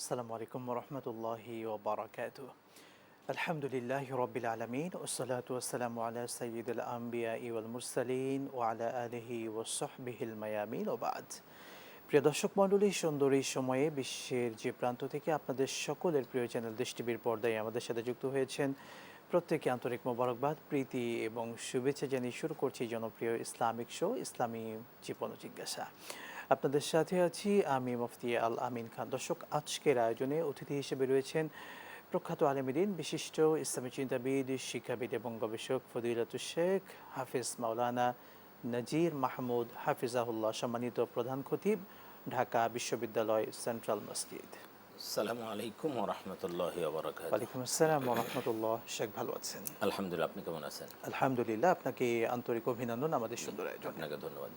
আসসালামু আলাইকুম রহমতুল্লাহি ওবরাকাতু আলহামদুলিল্লাহ রবিল আলমিন ওসলাত ওসালাম আলা সঈদুল আম্বিয়া ইউল মুরসালিন ও আলা আলহি ওসহবিহিল মায়ামিন ওবাদ প্রিয় দর্শক মণ্ডলী, সুন্দর এই সময়ে বিশ্বের যে প্রান্ত থেকে আপনাদের সকলের প্রিয় চ্যানেল দেশ টিভির পর্দায় আমাদের সাথে যুক্ত হয়েছেন প্রত্যেকে আন্তরিক মোবারকবাদ, প্রীতি এবং শুভেচ্ছা জানিয়ে শুরু করছি জনপ্রিয় ইসলামিক শো, ইসলামী জীবন জিজ্ঞাসা। আপনাদের সাথে আছি আমি মুফতি আল আমিন খান। দর্শক, আজকের আয়োজনে অতিথি হিসেবে রয়েছেন প্রখ্যাত আলমদিন, বিশিষ্ট ইসলামী চিন্তাবিদ, শিক্ষাবিদ এবং গবেষক ফদিলাতুল শেখ হাফিজ মাওলানা নজির মাহমুদ হাফিজাহুল্লাহ, সম্মানিত প্রধান খতিব ঢাকা বিশ্ববিদ্যালয় সেন্ট্রাল মসজিদ। আসসালামু আলাইকুম রহমতুল্লাহ ওয়ালাইকুম আসসালাম রহমতুল্লাহ শেখ ভালো আছেন? আলহামদুলিল্লাহ আপনি কেমন আছেন? আলহামদুলিল্লাহ আপনাকে আন্তরিক অভিনন্দন আমাদের সুন্দর আয়োজন। আপনাকে ধন্যবাদ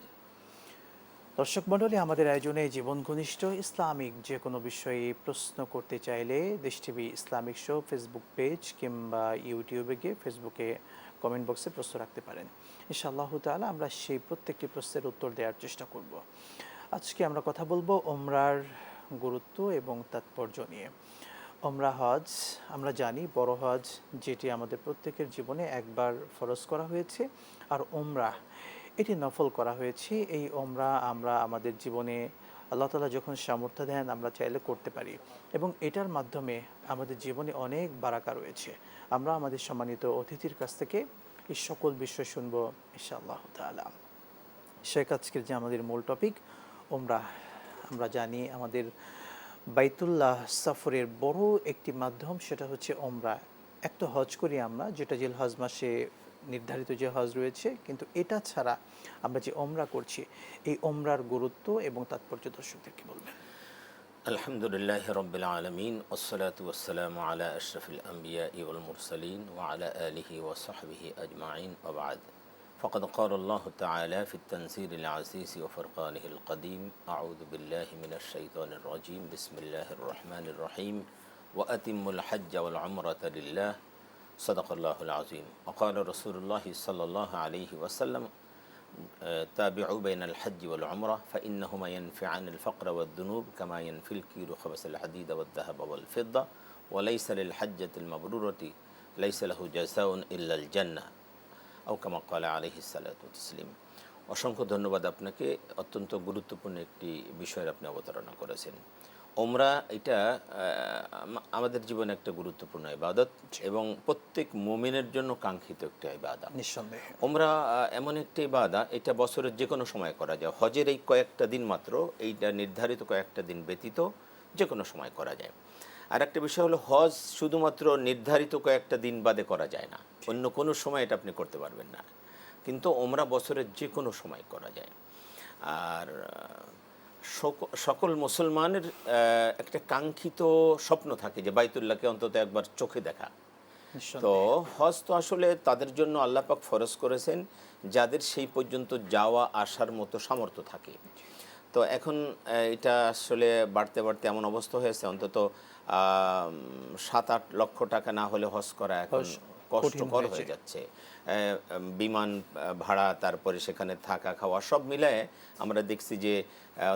দর্শক মণ্ডলী আমাদের আয়োজনে জীবন ঘনিষ্ঠ ইসলামিক যে কোনো বিষয়ে প্রশ্ন করতে চাইলে Desh TV Islamic show Facebook page কিংবা ইউটিউবে গিয়ে ফেসবুকে কমেন্ট বক্সে প্রশ্ন রাখতে পারেন। ইনশাআল্লাহ তাআলা আমরা সেই প্রত্যেকটি প্রশ্নের উত্তর দেওয়ার চেষ্টা করব। আজকে আমরা কথা বলব ওমরার গুরুত্ব এবং তাৎপর্য নিয়ে। ওমরা হজ, আমরা জানি বড় হজ যেটি আমাদের প্রত্যেকের জীবনে একবার ফরজ করা হয়েছে, আর ওমরা, এটি নফল করা হয়েছে। এই ওমরা আমরা আমাদের জীবনে আল্লাহ তালা যখন সামর্থ্য দেন, আমরা চাইলে করতে পারি এবং এটার মাধ্যমে আমাদের জীবনে অনেক বারাকা রয়েছে। আমরা আমাদের সম্মানিত অতিথির কাছ থেকে এই সকল বিষয় শুনব ইনশাআল্লাহ তাআলা। শেখ আজকের যে আমাদের মূল টপিক ওমরা আমরা জানি আমাদের বাইতুল্লাহ সফরের বড় একটি মাধ্যম সেটা হচ্ছে ওমরা। এক তো হজ করি আমরা, যেটা জেল হজ মাসে নির্ধারিত যে হজ রয়েছে, কিন্তু এটা ছাড়া আমরা যে ওমরা করছি, এই ওমরার গুরুত্ব এবং তাৎপর্য দর্শকদেরকে বলবেন? আলহামদুলিল্লাহ রবিল আলমিন ওসলাত ওসালাম আলা আশরফুল আম্বিয়া ইউল মুরসালিন ওয়া আলা আলিহি ওয়াসাহবিহি আজমাইন ওবাদ فقد قال الله تعالى في التنزيل العزيز وفرقانه القديم أعوذ بالله من الشيطان الرجيم بسم الله الرحمن الرحيم وأتم الحج والعمرة لله. صدق الله العظيم. وقال رسول الله صلى الله عليه وسلم تابعوا بين الحج والعمرة فإنهما ينفعان الفقر والذنوب كما ينفي الكير خبث الحديد والذهب والفضة وليس للحجة المبرورة ليس له جزاء إلا الجنة. আউকামাক্কাল আলহি সালাতসলিম অসংখ্য ধন্যবাদ আপনাকে অত্যন্ত গুরুত্বপূর্ণ একটি বিষয়ের আপনি অবতারণা করেছেন। ওমরা এটা আমাদের জীবনে একটা গুরুত্বপূর্ণ ইবাদত এবং প্রত্যেক মোমিনের জন্য কাঙ্ক্ষিত একটি ইবাদা নিঃসন্দেহে। ওমরা এমন একটি ইবাদা এটা বছরের যে কোনো সময় করা যায়। হজের এই কয়েকটা দিন মাত্র এইটা নির্ধারিত কয়েকটা দিন ব্যতীত যে কোনো সময় করা যায়। আর একটা বিষয় হলো হজ শুধুমাত্র নির্ধারিত কয়েকটা দিন বাদে করা যায় না। অন্য কোনো সময় এটা আপনি করতে পারবেন না। কিন্তু ওমরা বছরের যে কোনো সময় করা যায়। আর সক- সকল মুসলমানের একটা কাঙ্ক্ষিত স্বপ্ন থাকে যে বাইতুল্লাহকে অন্তত একবার চোখে দেখা। তো হজ তো আসলে তাদের জন্য আল্লাহ পাক ফরজ করেছেন যাদের সেই পর্যন্ত যাওয়া আসার মতো সামর্থ্য থাকে। তো এখন এটা আসলে বাড়তে বাড়তে এমন অবস্থা হয়েছে অন্তত সাত আট লক্ষ টাকা না হলে হজ করা এখন কষ্টকর হয়ে যাচ্ছে। বিমান ভাড়া তারপরে সেখানে থাকা খাওয়া সব মিলায়ে আমরা দেখছি যে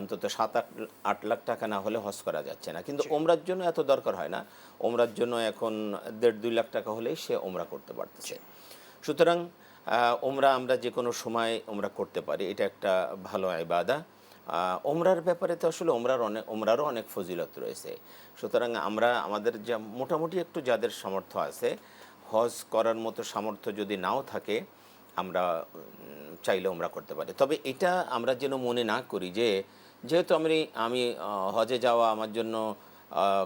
অন্তত সাত আট আট লাখ টাকা না হলে হজ করা যাচ্ছে না। কিন্তু ওমরার জন্য এত দরকার হয় না। ওমরার জন্য এখন দেড় দুই লাখ টাকা হলেই সে ওমরা করতে পারতেছে। সুতরাং ওমরা আমরা যে কোনো সময় ওমরা করতে পারি। এটা একটা ভালো আইবাদা। আহ, ওমরার ব্যাপারে তো আসলে ওমরার অনেক ওমরারও অনেক ফজিলত রয়েছে। সুতরাং আমরা আমাদের যা মোটামুটি একটু যাদের সামর্থ্য আছে, হজ করার মতো সামর্থ্য যদি নাও থাকে, আমরা চাইলে ওমরা করতে পারি। তবে এটা আমরা যেন মনে না করি যে, যেহেতু আমি আমি হজে যাওয়া আমার জন্য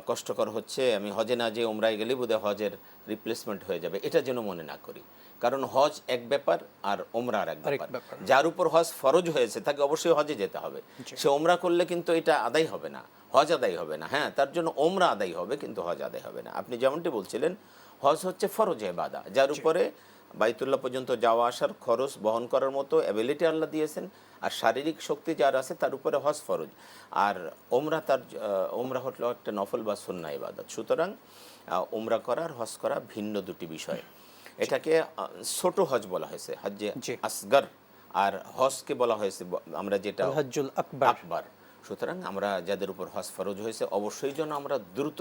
কষ্টকর হচ্ছে, আমি হজে না যে ওমরায় গেলে বোধহয় হজের রিপ্লেসমেন্ট হয়ে যাবে, এটা যেন মনে না করি। কারণ হজ এক ব্যাপার আর ওমরা আর এক ব্যাপার। যার উপর হজ ফরজ হয়েছে তাকে অবশ্যই হজে যেতে হবে। সে ওমরা করলে কিন্তু এটা আদায় হবে না হজ আদায় হবে না। হ্যাঁ তার জন্য ওমরা আদায় হবে কিন্তু হজ আদায় হবে না। আপনি যেমনটি বলছিলেন হজ হচ্ছে ফরজ এবাদা যার উপরে বাইতুল্লাহ পর্যন্ত যাওয়া আসার খরচ বহন করার মতো অ্যাবিলিটি আল্লাহ দিয়েছেন আর শারীরিক শক্তি যার আছে তার উপরে হজ ফরজ। আর ওমরা তার ওমরা হলো একটা নফল বা সুন্না ইবাদত। সুতরাং ওমরা করা আর হজ করা ভিন্ন দুটি বিষয়। এটাকে ছোট হজ বলা হয়েছে হজ্জে। আসগর। আর হজকে বলা হয়েছে আমরা যেটা হজ্জুল আকবর। আকবার। সুতরাং আমরা যাদের উপর হজ ফরজ হয়েছে অবশ্যই যেন আমরা দ্রুত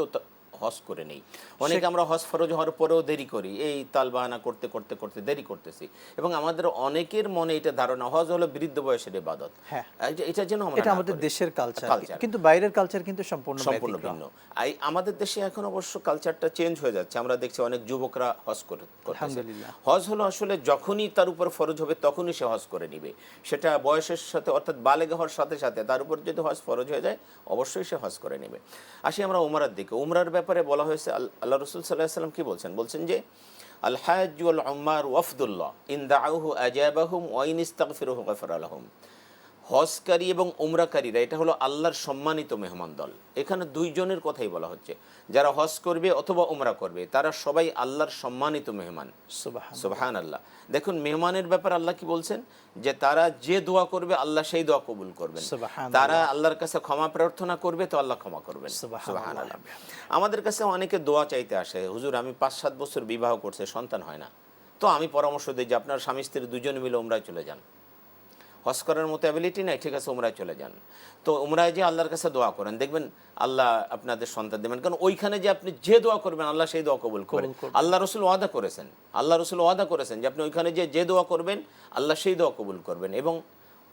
হজ করে নেই। অনেকে আমরা হজ ফরজ হওয়ার পরেও দেরি করি। এই তালবাহানা করতে করতে করতে দেরি করতেছি। এবং আমাদের অনেকের মনে এটা ধারণা হজ হলো বৃদ্ধ বয়সের ইবাদত। হ্যাঁ। এটা- যেন এটা আমাদের দেশের কালচার কিন্তু বাইরের কালচার কিন্তু সম্পূর্ণ সম্পূর্ণ ভিন্ন। আমাদের দেশে এখন অবশ্য কালচারটা চেঞ্জ হয়ে যাচ্ছে। আমরা দেখছি অনেক যুবকরা হজ করে আলহামদুলিল্লাহ। হজ হলো আসলে যখনই তার উপর ফরজ হবে তখনই সে হজ করে নিবে। সেটা বয়সের সাথে অর্থাৎ বালেগে হওয়ার সাথে সাথে তার উপর যদি হজ ফরজ হয়ে যায় অবশ্যই সে হজ করে নেবে। আসি আমরা উমরার দিকে। উমরার ব্যাপারে বলা হয়েছে আল্লাহ রসুল সাল্লাহ সাল্লাম কি বলছেন? বলছেন যে আল ওয়াল উম্মার ওয়াফদুল্লাহ, ইন দাউহু আজাবাহুম ওয়াইন ইস্তাগফিরুহু গফর লাহুম। হজকারী এবং উমরাকারীরা এটা হলো আল্লাহর সম্মানিত মেহমান দল। এখানে দুইজনের কথাই বলা হচ্ছে। যারা হজ করবে অথবা উমরা করবে তারা সবাই আল্লাহর সম্মানিত মেহমান। সুবহান সুবহান আল্লাহ দেখুন মেহমানের ব্যাপার আল্লাহ কি বলছেন? যে তারা যে দোয়া করবে আল্লাহ সেই দোয়া কবুল করবেন। তারা আল্লাহর কাছে ক্ষমা প্রার্থনা করবে তো আল্লাহ ক্ষমা করবেন। সুবহানাল্লাহ। সুবহানাল্লাহ। আমাদের কাছে অনেকে দোয়া চাইতে আসে হুজুর আমি পাঁচ সাত বছর বিবাহ করছে সন্তান হয় না। তো আমি পরামর্শ দিই যে আপনার স্বামী স্ত্রী দুজন মিলে উমরায় চলে যান। হজ করার মতো অ্যাবিলিটি নাই ঠিক আছে উমরায় চলে যান। তো উমরায় যে আল্লাহর কাছে দোয়া করেন। দেখবেন আল্লাহ আপনাদের সন্তান দেবেন। কারণ ওইখানে যে আপনি যে দোয়া করবেন আল্লাহ সেই দোয়া কবুল করেন। করবেন। আল্লাহ রসুল ওয়াদা করেছেন। আল্লাহ রসুল ওয়াদা করেছেন যে আপনি ওইখানে যে যে দোয়া করবেন আল্লাহ সেই দোয়া কবুল করবেন। এবং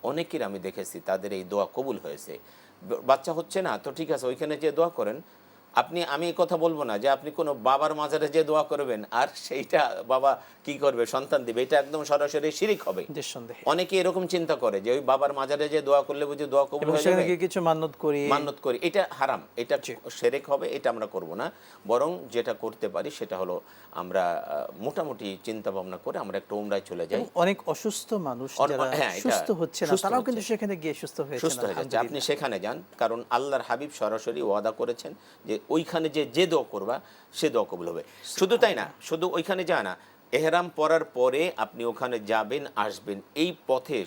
অনেকের আমি দেখেছি তাদের এই দোয়া কবুল হয়েছে। বাচ্চা হচ্ছে না তো ঠিক আছে ওইখানে যে দোয়া করেন আপনি আমি কথা বলব না যে আপনি কোনো বাবার মাজারে যে দোয়া করবেন আর সেইটা বাবা কি করবে সন্তান দিবে এটা একদম সরাসরি শিরিক হবে। অনেকে এরকম চিন্তা করে যে ওই বাবার মাজারে যে দোয়া করলে বুঝি দোয়া কবুল হয়ে যাবে? কিছু মান্নত করি। মান্যত করি এটা হারাম এটা জি। সেরেক হবে এটা আমরা করব না। বরং যেটা করতে পারি সেটা হলো আমরা মোটামুটি চিন্তা ভাবনা করে আমরা একটা উমরায় চলে যাই। অনেক অসুস্থ মানুষ যারা হ্যাঁ, সুস্থ হচ্ছে না তারাও কিন্তু সেখানে গিয়ে সুস্থ হয়েছে সুস্থ হয়ে যাচ্ছে। আপনি সেখানে যান কারণ আল্লাহর হাবিব সরাসরি ওয়াদা করেছেন যে ওইখানে যে যে দোয়া করবা সে দোয়া কবুল হবে। শুধু তাই না শুধু ওইখানে যা না এহরাম পরার পরে আপনি ওখানে যাবেন আসবেন এই পথে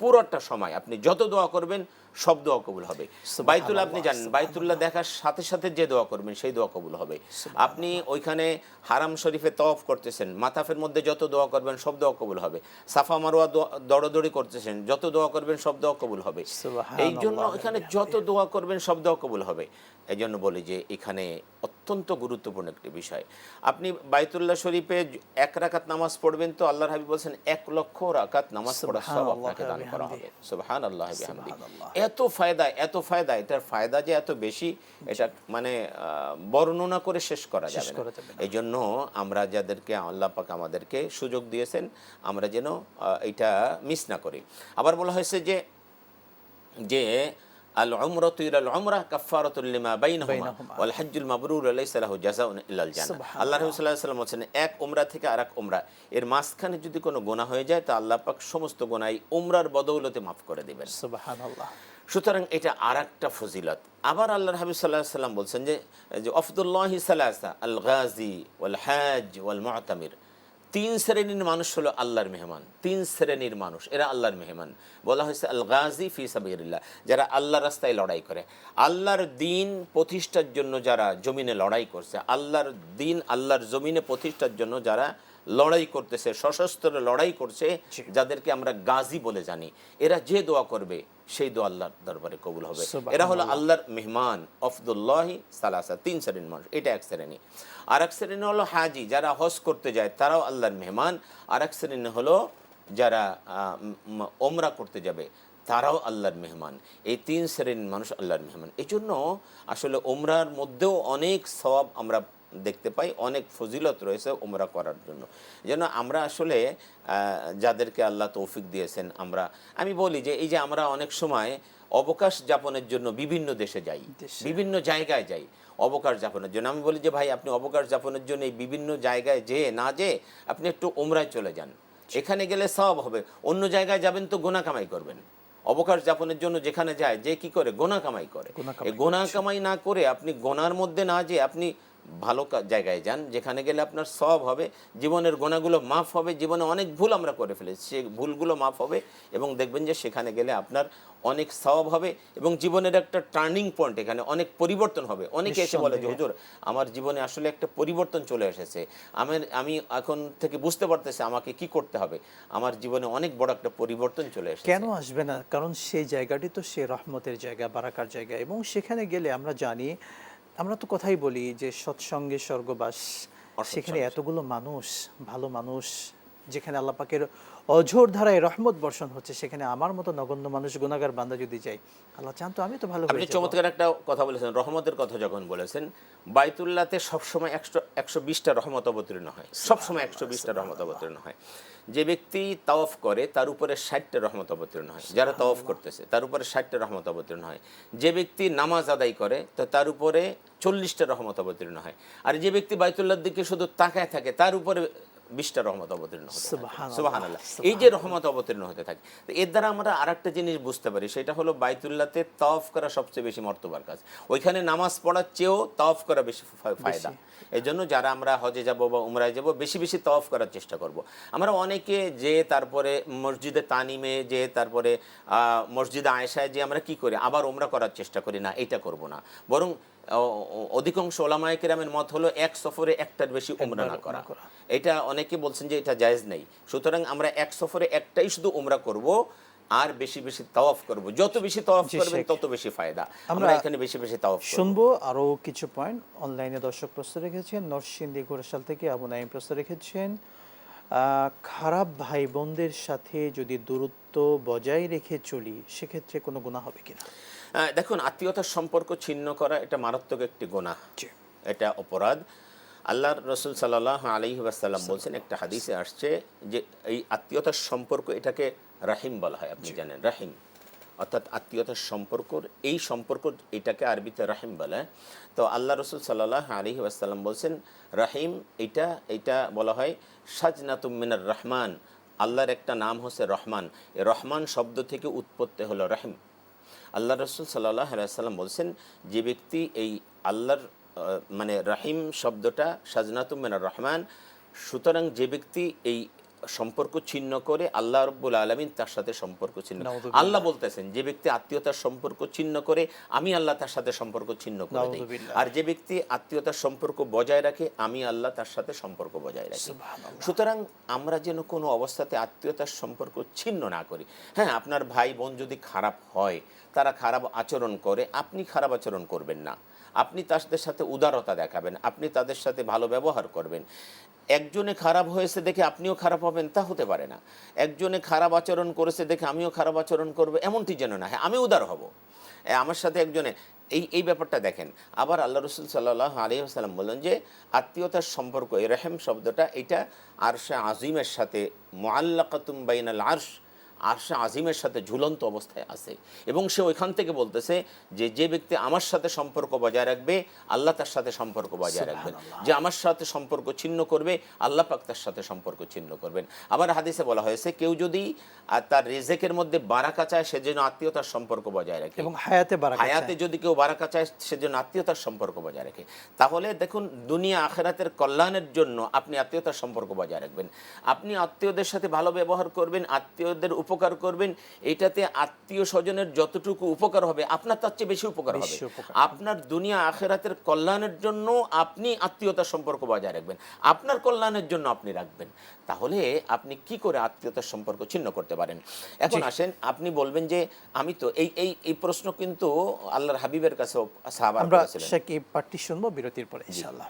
পুরোটা সময় আপনি যত দোয়া করবেন সব দোয়া কবুল হবে। বাইতুল্লাহ আপনি জানেন বাইতুল্লাহ দেখার সাথে সাথে যে দোয়া করবেন সেই দোয়া কবুল হবে। আপনি ওইখানে হারাম শরীফে তওয়াফ করতেছেন মাতাফের মধ্যে যত দোয়া করবেন সব দোয়া কবুল হবে। সাফা মারোয়া দৌড়াদৌড়ি করতেছেন যত দোয়া করবেন সব দোয়া কবুল হবে। এই জন্য ওইখানে যত দোয়া করবেন সব দোয়া কবুল হবে। এই জন্য বলি যে এখানে অত্যন্ত গুরুত্বপূর্ণ একটি বিষয় আপনি বাইতুল্লাহ শরীফে এক রাকাত নামাজ পড়বেন তো আল্লাহর হাবিব বলছেন এক লক্ষ রাকাত নামাজ পড়ার সব আপনাকে দান করা হবে। সুবহান আল্লাহ সুবহানাল্লাহ। এত ফায়দা এত ফায়দা এটার ফায়দা যে এত বেশি এটা মানে বর্ণনা করে শেষ করা যাবে। এই জন্য আমরা যাদেরকে আল্লাহ পাক আমাদেরকে সুযোগ দিয়েছেন আমরা যেন এটা মিস না করি আবার বলা হয়েছে যে যে আল উমরাতু ইলাল উমরা কাফফারাতুল লিমা বাইনাহুমা বাইনাহুমা। ওয়াল হজ্জুল মাবরুর লাইসা লাহু জাযাউন ইল্লাল জান্নাহ আল্লাহ রাসূল সাল্লাল্লাহু আলাইহি বলেছেন এক উমরা থেকে আরেক উমরা। এর মাঝখানে যদি কোনো গুনাহ হয়ে যায় তা আল্লাহ পাক সমস্ত গুনাহ এই উমরার বদৌলতে মাফ করে দিবেন। সুবহানাল্লাহ। সুতরাং এটা আর একটা ফজিলত। আবার আল্লাহর হাবিব সাল্লাহ সাল্লাম বলছেন যে যে অফদুল্লাহি আল গাজি ওয়াল হাজ ওয়াল মুআতামির তিন শ্রেণির মানুষ হলো আল্লাহর মেহমান। তিন শ্রেণির মানুষ, এরা আল্লাহর মেহমান। বলা হয়েছে আল গাজি ফি সাবিরিল্লাহ যারা আল্লাহর রাস্তায় লড়াই করে। আল্লাহর দিন প্রতিষ্ঠার জন্য যারা জমিনে লড়াই করছে, আল্লাহর দিন আল্লাহর জমিনে প্রতিষ্ঠার জন্য যারা লড়াই করতেছে সশস্ত্র লড়াই করছে যাদেরকে আমরা গাজী বলে জানি। এরা যে দোয়া করবে সেই দোয়া আল্লাহর দরবারে কবুল হবে। এরা হলো আল্লাহর মেহমান অফদুল্লাহি সালাসা তিন শ্রেণির মানুষ। এটা এক শ্রেণি। আর এক শ্রেণি হলো হাজি যারা হজ করতে যায় তারাও আল্লাহর মেহমান। আর এক শ্রেণি হলো যারা ওমরা করতে যাবে তারাও আল্লাহর মেহমান। এই তিন শ্রেণির মানুষ আল্লাহর মেহমান। এই জন্য আসলে ওমরার মধ্যেও অনেক সওয়াব আমরা দেখতে পাই অনেক ফজিলত রয়েছে ওমরা করার জন্য। যেন আমরা আসলে যাদেরকে আল্লাহ তৌফিক দিয়েছেন আমরা আমি বলি যে এই যে আমরা অনেক সময় অবকাশ যাপনের জন্য বিভিন্ন দেশে যাই বিভিন্ন জায়গায় যাই অবকাশ যাপনের জন্য। আমি বলি যে ভাই আপনি অবকাশ যাপনের জন্য এই বিভিন্ন জায়গায় যেয়ে না যেয়ে আপনি একটু ওমরায় চলে যান। এখানে গেলে সব হবে অন্য জায়গায় যাবেন তো গোনা কামাই করবেন। অবকাশ যাপনের জন্য যেখানে যায় যে কি করে গোনা কামাই করে। গোনা এই কামাই গোনা কামাই না করে আপনি গোনার মধ্যে না যে আপনি ভালো জায়গায় যান যেখানে গেলে আপনার সব হবে জীবনের গোনাগুলো মাফ হবে জীবনে অনেক ভুল আমরা করে ফেলেছি সে ভুলগুলো মাফ হবে এবং দেখবেন যে সেখানে গেলে আপনার অনেক সব হবে এবং জীবনের একটা টার্নিং পয়েন্ট এখানে অনেক পরিবর্তন হবে। অনেকে এসে বলে যে হুজুর আমার জীবনে আসলে একটা পরিবর্তন চলে এসেছে। আমার আমি এখন থেকে বুঝতে পারতেছি আমাকে কি করতে হবে। আমার জীবনে অনেক বড় একটা পরিবর্তন চলে এসেছে। কেন আসবে না? কারণ সেই জায়গাটি তো সে রহমতের জায়গা বারাকার জায়গা এবং সেখানে গেলে আমরা জানি আমরা তো কথাই বলি যে সৎসঙ্গে স্বর্গবাস। সেখানে এতগুলো মানুষ ভালো মানুষ যেখানে আল্লাহ পাকের অঝোর ধারায় রহমত বর্ষণ হচ্ছে সেখানে আমার মতো নগণ্য মানুষ গুণাগার বান্দা যদি যাই আল্লাহ চান তো আমি তো ভালো আপনি চমৎকার একটা কথা বলেছেন রহমতের কথা যখন বলেছেন বাইতুল্লাতে সবসময় একশো একশো বিশটা রহমত অবতীর্ণ হয় সবসময় একশো বিশটা রহমত অবতীর্ণ হয়। যে ব্যক্তি তাওয়াফ করে তার উপরে ষাটটা রহমত অবতীর্ণ হয় যারা তাওয়াফ করতেছে তার উপরে ষাটটা রহমত অবতীর্ণ হয়। যে ব্যক্তি নামাজ আদায় করে তো তার উপরে চল্লিশটা রহমত অবতীর্ণ হয়। আর যে ব্যক্তি বাইতুল্লার দিকে শুধু তাকায় থাকে তার উপরে বিশটা রহমত অবতীর্ণ হতে এই যে রহমত অবতীর্ণ হতে থাকে তো এর দ্বারা আমরা আরেকটা জিনিস বুঝতে পারি সেটা হলো বাইতুল্লাতে তফ করা সবচেয়ে বেশি মর্তবার কাজ। ওইখানে নামাজ পড়ার চেয়েও তফ করা বেশি ফায়দা। এই জন্য যারা আমরা হজে যাব বা উমরায় যাব বেশি বেশি তফ করার চেষ্টা করব। আমরা অনেকে যে তারপরে মসজিদে তানিমে যে তারপরে আহ, মসজিদে আয়েশায় যে আমরা কি করি আবার উমরা করার চেষ্টা করি না এটা করব না। বরং অধিকাংশ ওলামায় কেরামের মত হলো এক সফরে একটার বেশি উমরা না করা। এটা অনেকে বলছেন যে এটা জায়েজ নেই। সুতরাং আমরা এক সফরে একটাই শুধু উমরা করব আর বেশি বেশি তাওয়াফ করব। যত বেশি তাওয়াফ করবেন তত বেশি ফায়দা। আমরা এখানে বেশি বেশি তাওয়াফ করব। শুনব আরও কিছু পয়েন্ট অনলাইনে দর্শক প্রশ্ন রেখেছেন। নরসিংদী ঘোরশাল থেকে আবু নাইম প্রশ্ন রেখেছেন। আহ, খারাপ ভাই বোনদের সাথে যদি দূরত্ব বজায় রেখে চলি সেক্ষেত্রে কোনো গুণা হবে কিনা? দেখুন আত্মীয়তার সম্পর্ক ছিন্ন করা এটা মারাত্মক একটি গোনা এটা অপরাধ। আল্লাহর রসুল সাল্লাহ আলহি ওয়াসাল্লাম বলছেন একটা হাদিসে আসছে যে এই আত্মীয়তার সম্পর্ক এটাকে রাহিম বলা হয় আপনি জানেন রাহিম। অর্থাৎ আত্মীয়তার সম্পর্ক এই সম্পর্ক এটাকে আরবিতে রাহিম বলে। তো আল্লাহ রসুল সাল্লাহ আলহি ওয়াসাল্লাম বলছেন রাহিম এটা এটা বলা হয় সাজনাতুম মিনার রহমান। আল্লাহর একটা নাম হচ্ছে রহমান। এই রহমান শব্দ থেকে উৎপত্তি হলো রাহিম। আল্লাহ রসুল সাল্লাহ সাল্লাম বলছেন, যে ব্যক্তি এই আল্লাহর মানে রাহিম শব্দটা সাজনাতুমিনার রহমান, সুতরাং যে ব্যক্তি এই সম্পর্ক ছিন্ন করে আল্লাহ রব্বুল আলমিন তার সাথে সম্পর্ক ছিন্ন আল্লাহ বলতেছেন যে ব্যক্তি আত্মীয়তার সম্পর্ক ছিন্ন করে আমি আল্লাহ তার সাথে সম্পর্ক ছিন্ন করে দিই। আর যে ব্যক্তি আত্মীয়তার সম্পর্ক বজায় রাখে আমি আল্লাহ তার সাথে সম্পর্ক বজায় রাখি। সুতরাং আমরা যেন কোনো অবস্থাতে আত্মীয়তার সম্পর্ক ছিন্ন না করি। হ্যাঁ আপনার ভাই বোন যদি খারাপ হয় তারা খারাপ আচরণ করে আপনি খারাপ আচরণ করবেন না। আপনি তাদের সাথে উদারতা দেখাবেন আপনি তাদের সাথে ভালো ব্যবহার করবেন। একজনে খারাপ হয়েছে দেখে আপনিও খারাপ হবেন, তা হতে পারে না। একজনে খারাপ আচরণ করেছে দেখে আমিও খারাপ আচরণ করব, এমনটি যেন না হ্যাঁ। আমি উদার হব। আমার সাথে একজনে, এই এই ব্যাপারটা দেখেন, আবার আল্লাহ রসুল সাল্লাহ আলী আসসালাম বললেন যে, আত্মীয়তার সম্পর্ক এই রেহেম শব্দটা, এটা আরশা আজিমের সাথে মোয়াল্লাকাতুম বাইনাল আরশ আরশে আজিমের সাথে ঝুলন্ত অবস্থায় আছে। এবং সে ওইখান থেকে বলতেছে যে যে ব্যক্তি আমার সাথে সম্পর্ক বজায় রাখবে আল্লাহ তার সাথে সম্পর্ক বজায় রাখবেন। যে আমার সাথে সম্পর্ক ছিন্ন করবে আল্লাহ পাক তার সাথে সম্পর্ক ছিন্ন করবেন। আবার হাদিসে বলা হয়েছে কেউ যদি তার রেজেকের মধ্যে বারাকা চায় সেজন্য আত্মীয়তার সম্পর্ক বজায় রাখে। এবং হায়াতে হায়াতে যদি কেউ বারাকা চায় সেজন্য আত্মীয়তার সম্পর্ক বজায় রাখে। তাহলে দেখুন দুনিয়া আখেরাতের কল্যাণের জন্য আপনি আত্মীয়তার সম্পর্ক বজায় রাখবেন। আপনি আত্মীয়দের সাথে ভালো ব্যবহার করবেন আত্মীয়দের উপকার করবেন এটাতে আত্মীয় স্বজনের যতটুকু উপকার হবে আপনার তার চেয়ে বেশি উপকার হবে। আপনার দুনিয়া আখেরাতের কল্যাণের জন্য আপনি আত্মীয়তার সম্পর্ক বজায় রাখবেন। আপনার কল্যাণের জন্য আপনি রাখবেন। তাহলে আপনি কি করে আত্মীয়তার সম্পর্ক ছিন্ন করতে পারেন? এখন আসেন আপনি বলবেন যে আমি তো এই এই এই প্রশ্ন কিন্তু আল্লাহর হাবিবের কাছেও সাহাবার আমরা শেখ এই শুনব? বিরতির পরে ইনশাআল্লাহ।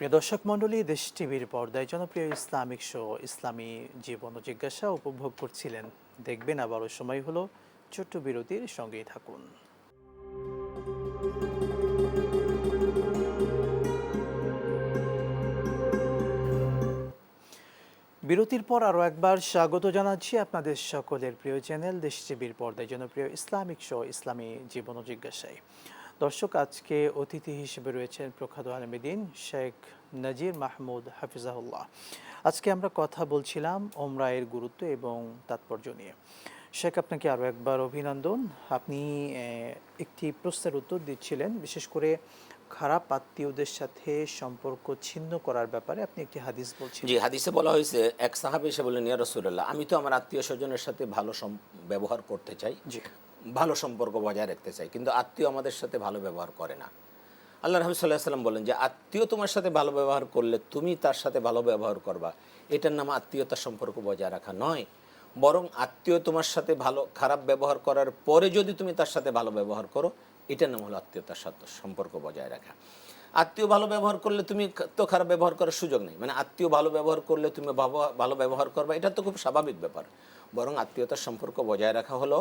প্রিয় দর্শক মণ্ডলী, দেশ টিভির পর্দায় জনপ্রিয় ইসলামিক শো, ইসলামী জীবন জিজ্ঞাসা উপভোগ করছিলেন। দেখবেন আবারও সময় হলো ছোট্ট বিরতির সঙ্গেই থাকুন। বিরতির পর আরও একবার স্বাগত জানাচ্ছি আপনাদের সকলের প্রিয় চ্যানেল, দেশ টিভির পর্দায় জনপ্রিয় ইসলামিক শো, ইসলামী জীবন জিজ্ঞাসায়। দর্শক আজকে অতিথি হিসেবে রয়েছেন প্রখ্যাত আলমদিন শেখ নাজির মাহমুদ হাফিজাহুল্লাহ। আজকে আমরা কথা বলছিলাম ওমরায়ের গুরুত্ব এবং তাৎপর্য নিয়ে। শেখ আপনাকে আরও একবার অভিনন্দন। আপনি একটি প্রশ্নের উত্তর দিচ্ছিলেন বিশেষ করে খারাপ আত্মীয়দের সাথে সম্পর্ক ছিন্ন করার ব্যাপারে আপনি একটি হাদিস বলছেন জি হাদিসে বলা হয়েছে এক সাহাবি এসে বললেন ইয়া রসুল্লাহ আমি তো আমার আত্মীয় স্বজনের সাথে ভালো সম- ব্যবহার করতে চাই। জি। ভালো সম্পর্ক বজায় রাখতে চাই, কিন্তু আত্মীয় আমাদের সাথে ভালো ব্যবহার করে না। আল্লাহ রহমদ সাল্লাহ সাল্লাম বলেন যে, আত্মীয় তোমার সাথে ভালো ব্যবহার করলে তুমি তার সাথে ভালো ব্যবহার করবা। এটার নাম আত্মীয়তার সম্পর্ক বজায় রাখা নয়। বরং আত্মীয় তোমার সাথে ভালো, খারাপ ব্যবহার করার পরে যদি তুমি তার সাথে ভালো ব্যবহার করো, এটার নাম হলো আত্মীয়তার সাথে সম্পর্ক বজায় রাখা। আত্মীয় ভালো ব্যবহার করলে তুমি তো খারাপ ব্যবহার করার সুযোগ নেই। মানে আত্মীয় ভালো ব্যবহার করলে তুমি ভালো ব্যবহার করবা, এটা তো খুব স্বাভাবিক ব্যাপার। বরং আত্মীয়তার সম্পর্ক বজায় রাখা হলো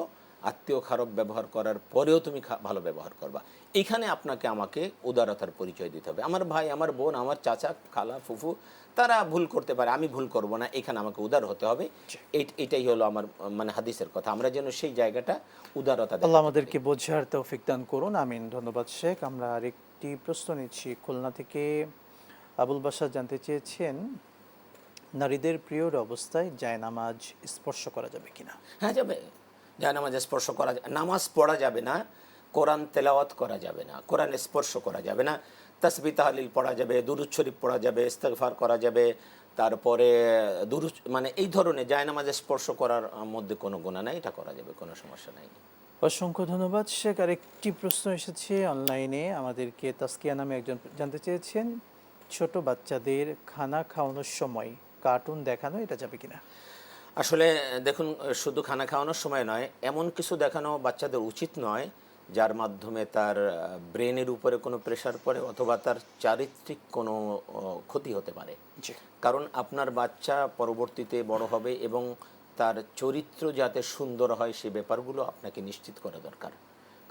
আত্মীয় খারাপ ব্যবহার করার পরেও তুমি ভালো ব্যবহার করবা। এখানে আপনাকে আমাকে উদারতার পরিচয় দিতে হবে। আমার ভাই আমার বোন আমার চাচা খালা ফুফু তারা ভুল করতে পারে আমি ভুল করব না এখানে আমাকে উদার হতে হবে। এটাই হলো আমার মানে হাদিসের কথা। আমরা যেন সেই জায়গাটা উদারতা আল্লাহ আমাদেরকে বোঝার তৌফিক দান করুন আমিন। ধন্যবাদ শেখ। আমরা আরেকটি প্রশ্ন নিচ্ছি। খুলনা থেকে আবুল বাসার জানতে চেয়েছেন নারীদের প্রিয়র অবস্থায় যায় নামাজ স্পর্শ করা যাবে কিনা? হ্যাঁ যাবে। যা নামাজ স্পর্শ করা নামাজ পড়া যাবে না, কোরআন তেলাওয়াত করা যাবে না, কোরআন স্পর্শ করা যাবে না তসবি তাহলিল পড়া যাবে, দুরুদ শরীফ পড়া যাবে, ইস্তেগফার করা যাবে, তারপরে দুরুদ মানে এই ধরনের যায় নামাজ স্পর্শ করার মধ্যে কোনো গুণা নাই, এটা করা যাবে, কোনো সমস্যা নাই। অসংখ্য ধন্যবাদ। শেখ, আরেকটি প্রশ্ন এসেছে অনলাইনে, আমাদেরকে তাস্কিয়া নামে একজন জানতে চেয়েছেন, ছোট বাচ্চাদের খানা খাওয়ানোর সময় কার্টুন দেখানো, এটা যাবে কিনা? আসলে দেখুন শুধু খানা খাওয়ানোর সময় নয় এমন কিছু দেখানো বাচ্চাদের উচিত নয় যার মাধ্যমে তার ব্রেনের উপরে কোনো প্রেশার পড়ে অথবা তার চারিত্রিক কোনো ক্ষতি হতে পারে। কারণ আপনার বাচ্চা পরবর্তীতে বড় হবে এবং তার চরিত্র যাতে সুন্দর হয় সে ব্যাপারগুলো আপনাকে নিশ্চিত করা দরকার।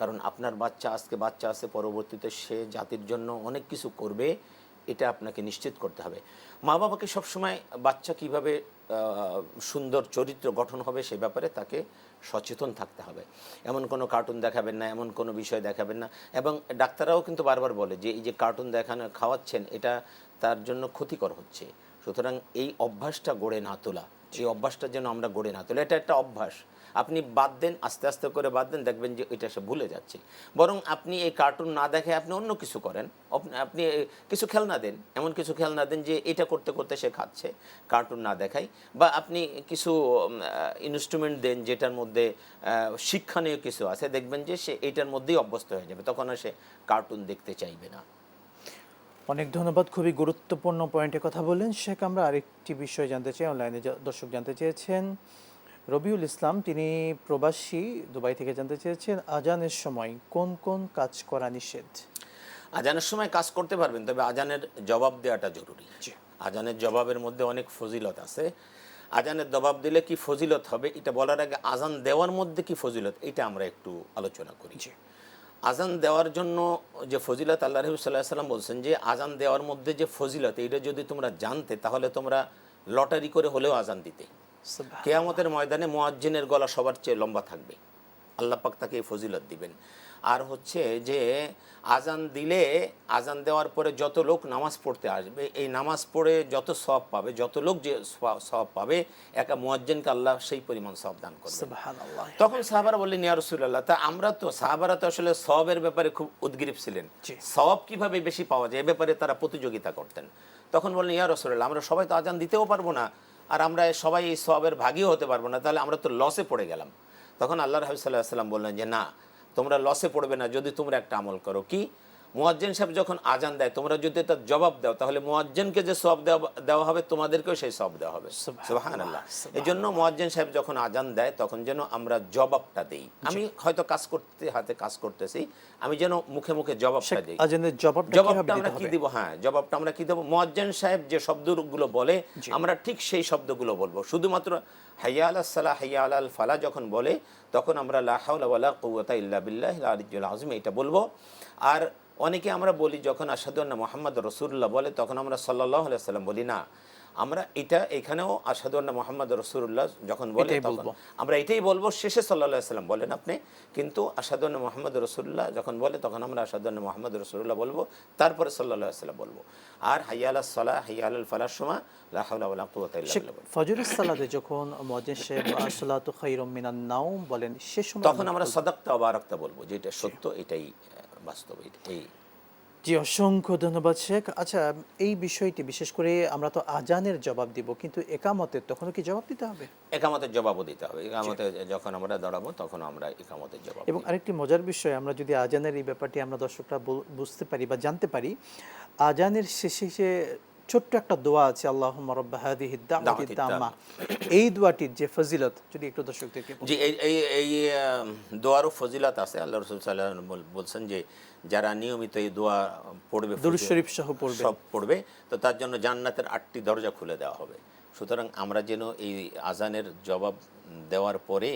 কারণ আপনার বাচ্চা আজকে বাচ্চা আছে পরবর্তীতে সে জাতির জন্য অনেক কিছু করবে এটা আপনাকে নিশ্চিত করতে হবে। মা বাবাকে সবসময় বাচ্চা কীভাবে সুন্দর চরিত্র গঠন হবে সে ব্যাপারে তাকে সচেতন থাকতে হবে। এমন কোনো কার্টুন দেখাবেন না, এমন কোনো বিষয় দেখাবেন না। এবং ডাক্তাররাও কিন্তু বারবার বলে যে, এই যে কার্টুন দেখানো, খাওয়াচ্ছেন, এটা তার জন্য ক্ষতিকর হচ্ছে। সুতরাং এই অভ্যাসটা গড়ে না তোলা এই অভ্যাসটা যেন আমরা গড়ে না তোলা, এটা একটা অভ্যাস। আপনি বাদ দেন, আস্তে আস্তে করে বাদ দেন, দেখবেন যে এটা সে ভুলে যাচ্ছে। বরং আপনি এই কার্টুন না দেখে আপনি অন্য কিছু করেন। আপনি- কিছু খেলনা দেন, এমন কিছু খেলনা দেন যে এটা করতে করতে সে খাচ্ছে কার্টুন না দেখাই। বা আপনি কিছু ইনস্ট্রুমেন্ট দেন যেটার মধ্যে শিক্ষণীয় কিছু আছে, দেখবেন যে সে এটার মধ্যেই অভ্যস্ত হয়ে যাবে। তখন আর সে কার্টুন দেখতে চাইবে না। অনেক ধন্যবাদ, খুবই গুরুত্বপূর্ণ পয়েন্টে কথা বললেন। শেখ, আমরা আরেকটি বিষয় জানতে চাই অনলাইনে দর্শক জানতে চেয়েছেন। রবিউল ইসলাম তিনি প্রবাসী দুবাই থেকে জানতে চেয়েছেন আজানের সময় কোন কোন কাজ করা নিষেধ? আজানের সময় কাজ করতে পারবেন তবে আজানের জবাব দেওয়াটা জরুরি। আজানের জবাবের মধ্যে অনেক ফজিলত আছে। আজানের জবাব দিলে কি ফজিলত হবে এটা বলার আগে আজান দেওয়ার মধ্যে কি ফজিলত এটা আমরা একটু আলোচনা করি। আজান দেওয়ার জন্য যে ফজিলত আল্লাহ রবি সাল্লাহ সাল্লাম বলছেন যে আজান দেওয়ার মধ্যে যে ফজিলত এটা যদি তোমরা জানতে তাহলে তোমরা লটারি করে হলেও আজান দিতে। কেয়ামতের ময়দানে মোয়াজ্জিনের গলা সবার চেয়ে লম্বা থাকবে। আল্লাহ পাক তাকে ফজিলত দিবেন। আর হচ্ছে যে আজান দিলে আজান দেওয়ার পরে যত লোক নামাজ পড়তে আসবে এই নামাজ পড়ে যত সব পাবে যত লোক যে সব পাবে একা মোয়াজ্জিনকে আল্লাহ সেই পরিমাণ সব দান করবে তখন সাহাবারা বললেন ইয়া রাসূলুল্লাহ তা আমরা তো সাহাবারা তো আসলে সবের ব্যাপারে খুব উদ্গ্রীব ছিলেন। সব কীভাবে বেশি পাওয়া যায়? এ ব্যাপারে তারা প্রতিযোগিতা করতেন। তখন বললেন ইয়া রাসূলুল্লাহ আমরা সবাই তো আজান দিতেও পারব না। আর আমরা সবাই এই সবের ভাগিও হতে পারব না, তাহলে আমরা তো লসে পড়ে গেলাম। তখন আল্লাহ রাহাবি সাল্লাহ সাল্লাম বললেন যে, না, তোমরা লসে পড়বে না, যদি তোমরা একটা আমল করো। কি? মুয়াজ্জিন সাহেব যখন আজান দেয় তোমরা যদি তার জবাব দাও তাহলে মুয়াজ্জিনকে যে সব দেওয়া হবে তোমাদেরকেও সেই সব দেওয়া হবে। সুবহানাল্লাহ সুবহানাল্লাহ। এই জন্য মোয়াজ্জেন সাহেব যখন আজান দেয় তখন যেন আমরা জবাবটা দেই। আমি হয়তো কাজ করতে হাতে কাজ করতেছি আমি যেন মুখে মুখে জবাবটা দিই। জবাবটা আমরা কি দিব? হ্যাঁ জবাবটা আমরা কি দেবো? মোয়াজ্জেন সাহেব যে শব্দগুলো বলে আমরা ঠিক সেই শব্দগুলো বলব। শুধুমাত্র হাইয়া আলাহ সালাহ হাইয়া আল ফালা যখন বলে তখন আমরা লা হাওলা ওয়ালা কুওয়াতা ইল্লা বিল্লাহ আজম এটা বলব। আর অনেকে আমরা বলি যখন আসাদুল্লাহ মোহাম্মদ রসুল্লাহ বলে তখন আমরা সাল্লাহ সাল্লাম বলি না আমরা এটা এখানেও আসাদুল্লাহ মোহাম্মদ রসুল্লাহ যখন বলে। আমরা এটাই বলব শেষে সাল্লাহ সাল্লাম বলেন আপনি কিন্তু আসাদুল্লাহ মোহাম্মদ রসুল্লাহ যখন বলে তখন আমরা আসাদুল্লাহ মোহাম্মদ রসুল্লাহ বলব তারপরে সাল্লাহ সাল্লাম বলব আর হাইয়া আলাহ সালাহ হাইয়া আল ফালার সময় লা হাওলা ওয়ালা কুওয়াতা ইল্লা শেখ বিল্লাহ বলব। ফজরের সালাতে যখন সাহেব বলেন সে সময় তখন আমরা সদাক্তা অবারকতা বলব যেটা সত্য এটাই বাস্তব এই জি অসংখ্য ধন্যবাদ শেখ। আচ্ছা এই বিষয়টি বিশেষ করে আমরা তো আজানের জবাব দিব কিন্তু একামতের তখনও কি জবাব দিতে হবে? একামতের জবাবও দিতে হবে। একামতে যখন আমরা দাঁড়াবো তখন আমরা একামতের জবাব এবং আরেকটি মজার বিষয় আমরা যদি আজানের এই ব্যাপারটি আমরা দর্শকরা বুঝতে পারি বা জানতে পারি আজানের শেষে ছোট্ট একটা দোয়া আছে আল্লাহ এই দোয়াটির যে ফজিলত যদি একটু দর্শকদেরকে জি এই এই এই দোয়ারও ফজিলাত আছে। আল্লাহ রসুল সাল্লাহ বলছেন যে যারা নিয়মিত এই দোয়া পড়বে দুরূদ শরীফ সহ পড়বে। সব পড়বে তো তার জন্য জান্নাতের আটটি দরজা খুলে দেওয়া হবে। সুতরাং আমরা যেন এই আজানের জবাব দেওয়ার পরে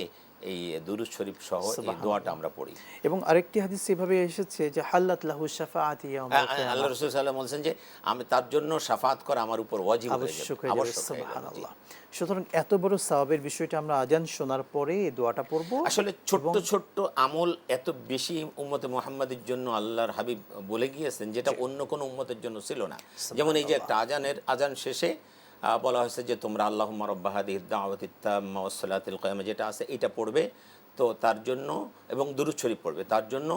এই দুরুদ শরীফ সহ এই দোয়াটা আমরা পড়ি। এবং আরেকটি হাদিস এভাবে এসেছে যে হাল্লাত লাহু শাফাআতি আল্লাহ রসুল সাল্লাহ বলছেন যে আমি তার জন্য সাফাত করা আমার উপর ওয়াজিব হয়ে যাবে। আবশ্যক জি। সুবহানাল্লাহ। সুতরাং এত বড় সওয়াবের বিষয়টা আমরা আজান শোনার পরে এই দোয়াটা পড়ব। আসলে ছোট্ট ছোট্ট আমল এত বেশি উম্মতে মোহাম্মদের জন্য আল্লাহর হাবিব বলে গিয়েছেন যেটা অন্য কোনো উম্মতের জন্য ছিল না। যেমন এই যে একটা আজানের আজান শেষে বলা হয়েছে যে তোমরা আল্লাহ রব্বাহাদি দাওয়াতিল কয়ামা যেটা আছে এটা পড়বে। তো তার জন্য এবং দুরুদ শরীফ পড়বে। তার জন্য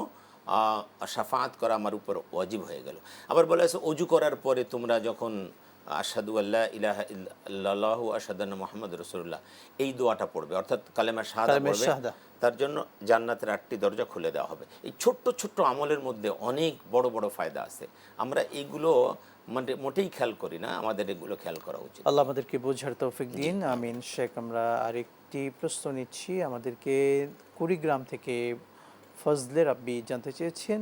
সাফাত করা আমার উপর ওয়াজিব হয়ে গেল। আবার বলা হয়েছে অজু করার পরে তোমরা যখন আসাদু আল্লাহ ইলাহা ইল্লাল্লাহ আসাদান মোহাম্মদ রসুল্লাহ এই দোয়াটা পড়বে। অর্থাৎ কালেমা শাহাদা পড়বে। তার জন্য জান্নাতের আটটি দরজা খুলে দেওয়া হবে। এই ছোট্ট ছোট্ট আমলের মধ্যে অনেক বড় বড় ফায়দা আছে। আমরা এগুলো মানে মোটেই খেয়াল করি না আমাদের এগুলো খেয়াল করা উচিত। আল্লাহ আমাদেরকে বোঝার তৌফিক দিন আমিন। শেখ আমরা আরেকটি প্রশ্ন নিচ্ছি। আমাদেরকে কুড়িগ্রাম থেকে ফজলে রাব্বি জানতে চেয়েছেন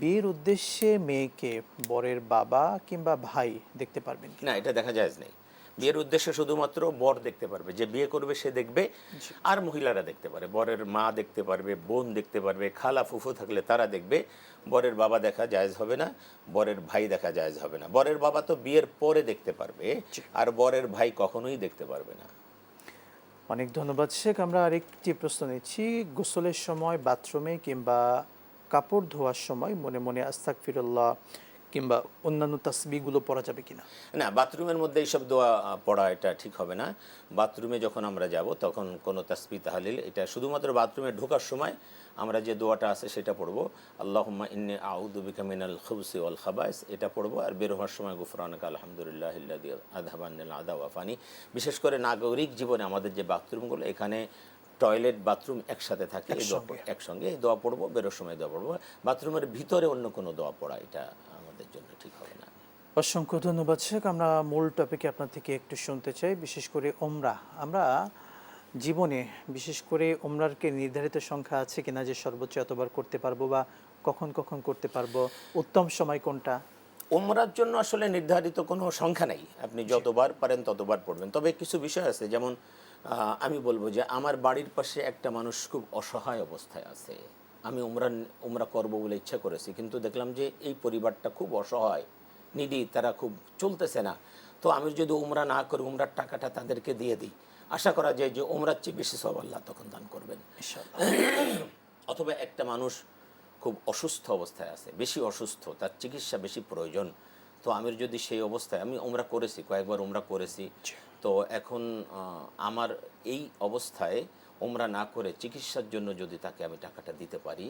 বিয়ের উদ্দেশ্যে মেয়েকে বরের বাবা কিংবা ভাই দেখতে পারবেন না এটা দেখা যায় নেই। বিয়ের উদ্দেশ্যে শুধুমাত্র বর দেখতে পারবে। যে বিয়ে করবে সে দেখবে আর মহিলারা দেখতে পারে। বরের মা দেখতে পারবে বোন দেখতে পারবে খালা ফুফু থাকলে তারা দেখবে বরের বাবা দেখা জায়েজ হবে না বরের ভাই দেখা জায়েজ হবে না। বরের বাবা তো বিয়ের পরে দেখতে পারবে আর বরের ভাই কখনোই দেখতে পারবে না। অনেক ধন্যবাদ শেখ। আমরা আরেকটি প্রশ্ন নিচ্ছি। গোসলের সময় বাথরুমে কিংবা কাপড় ধোয়ার সময় মনে মনে আস্তাক ফিরল্লাহ কিংবা অন্যান্য তাসবিগুলো পড়া যাবে কিনা? না বাথরুমের মধ্যে এইসব দোয়া পড়া এটা ঠিক হবে না। বাথরুমে যখন আমরা যাব তখন কোনো তাসবি তাহলিল এটা শুধুমাত্র বাথরুমে ঢোকার সময় আমরা যে দোয়াটা আছে সেটা পড়ব। আল্লাহুম্মা ইন্নি আউযু বিকা মিনাল খুবসি ওয়াল খাবাইস এটা পড়ব আর বের হওয়ার সময় গুফরানাকা আলহামদুলিল্লাহ আযহাবানিল আদা ওয়াফানি বিশেষ করে নাগরিক জীবনে আমাদের যে বাথরুমগুলো এখানে টয়লেট বাথরুম একসাথে থাকে একসঙ্গে। এই দোয়া পড়ব বেরোর সময় দোয়া পড়ব। বাথরুমের ভিতরে অন্য কোনো দোয়া পড়া এটা আমাদের জন্য ঠিক হবে না। অসংখ্য ধন্যবাদ শেখ। আমরা মূল টপিকে আপনার থেকে একটু শুনতে চাই বিশেষ করে ওমরা। আমরা জীবনে বিশেষ করে ওমরারকে নির্ধারিত সংখ্যা আছে কিনা যে সর্বোচ্চ এতবার করতে পারব বা কখন কখন করতে পারব উত্তম সময় কোনটা? ওমরার জন্য আসলে নির্ধারিত কোনো সংখ্যা নেই। আপনি যতবার পারেন ততবার পড়বেন। তবে কিছু বিষয় আছে যেমন আমি বলব যে আমার বাড়ির পাশে একটা মানুষ খুব অসহায় অবস্থায় আছে। আমি উমরা উমরা করব বলে ইচ্ছা করেছি। কিন্তু দেখলাম যে এই পরিবারটা খুব অসহায়। নিডি তারা খুব চলতেছে না। তো আমি যদি উমরা না করি উমরার টাকাটা তাদেরকে দিয়ে দিই। আশা করা যায় যে উমরার চেয়ে বেশি সব আল্লাহ তখন দান করবেন। অথবা একটা মানুষ খুব অসুস্থ অবস্থায় আছে বেশি অসুস্থ তার চিকিৎসা বেশি প্রয়োজন। তো আমি যদি সেই অবস্থায় আমি ওমরা করেছি কয়েকবার ওমরা করেছি। তো এখন আমার এই অবস্থায় ওমরা না করে চিকিৎসার জন্য যদি তাকে আমি টাকাটা দিতে পারি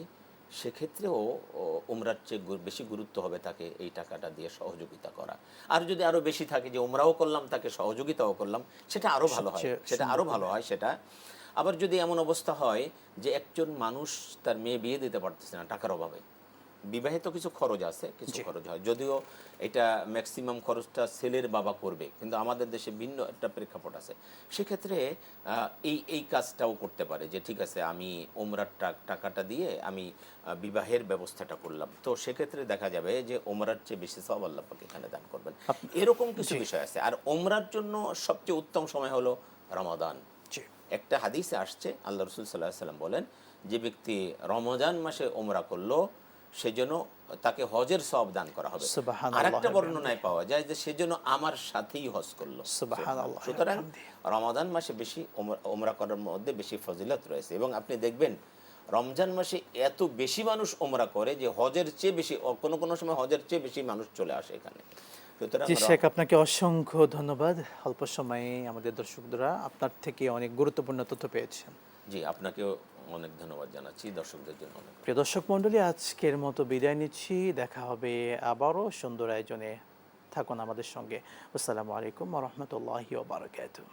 সেক্ষেত্রেও ও, ওমরার চেয়ে বেশি গুরুত্ব হবে তাকে এই টাকাটা দিয়ে সহযোগিতা করা। আর যদি আরও বেশি থাকে যে ওমরাও করলাম তাকে সহযোগিতাও করলাম সেটা আরও ভালো হয় সেটা আরও ভালো হয় সেটা। আবার যদি এমন অবস্থা হয় যে একজন মানুষ তার মেয়ে বিয়ে দিতে পারতেছে না টাকার অভাবে বিবাহিত কিছু খরচ আছে কিছু খরচ হয়। যদিও এটা ম্যাক্সিমাম খরচটা ছেলের বাবা করবে কিন্তু আমাদের দেশে ভিন্ন একটা প্রেক্ষাপট আছে। সেক্ষেত্রে এই এই কাজটাও করতে পারে যে ঠিক আছে আমি ওমরার টাকাটা দিয়ে আমি বিবাহের ব্যবস্থাটা করলাম। তো সেক্ষেত্রে দেখা যাবে যে ওমরার চেয়ে বেশি সব আল্লাহ পাক এখানে দান করবেন। এরকম কিছু বিষয় আছে। আর ওমরার জন্য সবচেয়ে উত্তম সময় হলো রমাদান। একটা হাদিসে আসছে আল্লাহ রসুল সাল্লাহ সাল্লাম বলেন যে ব্যক্তি রমজান মাসে ওমরা করল সেজন্য তাকে হজের সব দান করা হবে। আর একটা বর্ণনায় পাওয়া যায় যে সেজন্য আমার সাথেই হজ করল। সুতরাং রমাদান মাসে বেশি ওমরা- ওমরা করার মধ্যে বেশি ফজিলত রয়েছে। এবং আপনি দেখবেন রমজান মাসে এত বেশি মানুষ ওমরা করে যে হজের চেয়ে বেশি কোনো কোনো সময় হজের চেয়ে বেশি মানুষ চলে আসে এখানে। জি শেখ আপনাকে অসংখ্য ধন্যবাদ। অল্প সময়ে আমাদের দর্শকরা আপনার থেকে অনেক গুরুত্বপূর্ণ তথ্য পেয়েছেন। জি আপনাকেও অনেক ধন্যবাদ জানাচ্ছি, দর্শকদের জন্য প্রিয় দর্শক মণ্ডলী, আজকের মতো বিদায় নিচ্ছি। দেখা হবে আবারও সুন্দর আয়োজনে। থাকুন আমাদের সঙ্গে। আসসালামু আলাইকুম রহমতুল্লাহি ওবরাকাতুহ